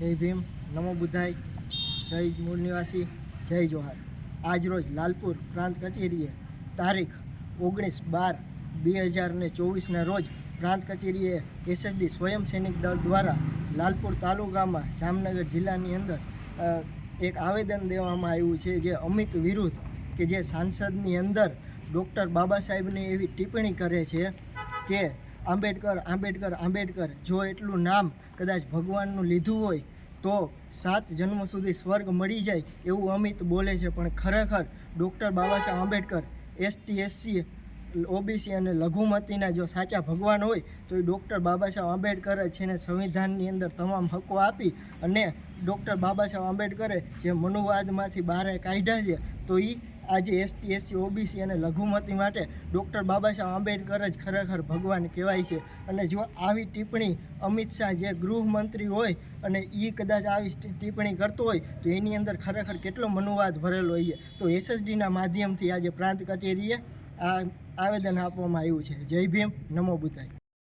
જય ભીમ. નમો બુદ્ધાય. જય મૂળ નિવાસી. જય જોહાર. આજરોજ લાલપુર પ્રાંત કચેરીએ તારીખ ઓગણીસ બાર બે હજાર ને ચોવીસના રોજ પ્રાંત કચેરીએ એસએસડી સ્વયં સૈનિક દળ દ્વારા લાલપુર તાલુકામાં જામનગર જિલ્લાની અંદર એક આવેદન દેવામાં આવ્યું છે જે અમિત વિરુદ્ધ કે જે સાંસદની અંદર ડૉક્ટર બાબા સાહેબની એવી ટિપ્પણી કરે છે કે આંબેડકર આંબેડકર આંબેડકર, જો એટલું નામ કદાચ ભગવાનનું લીધું હોય, તો સાત જન્મ સુધી સ્વર્ગ મળી જાય એવું અમિત બોલે છે. પણ ખરેખર doctor Babasaheb Ambedkar, ST, SC, OBC અને લઘુમતીના જો સાચા ભગવાન હોય, તો એ ડૉક્ટર બાબા સાહેબ આંબેડકર છે ને સંવિધાનની અંદર તમામ હકો આપી અને ડૉક્ટર બાબાસાહેબ આંબેડકરે જે મનુવાદમાંથી બહાર કાઢ્યા છે, તો એ આજે એસટી એસસી ઓબીસી અને લઘુમતી માટે ડૉક્ટર બાબા સાહેબ આંબેડકર જ ખરેખર ભગવાન કહેવાય છે. અને જો આવી ટિપ્પણી અમિત શાહ જે ગૃહમંત્રી હોય અને એ કદાચ આવી ટિપ્પણી કરતો હોય, તો એની અંદર ખરેખર કેટલો મનુવાદ ભરેલો છે તો એસએસડીના માધ્યમથી આજે પ્રાંત કચેરીએ આ આવેદન આપવામાં આવ્યું છે. જય ભીમ, નમો બુદ્ધાય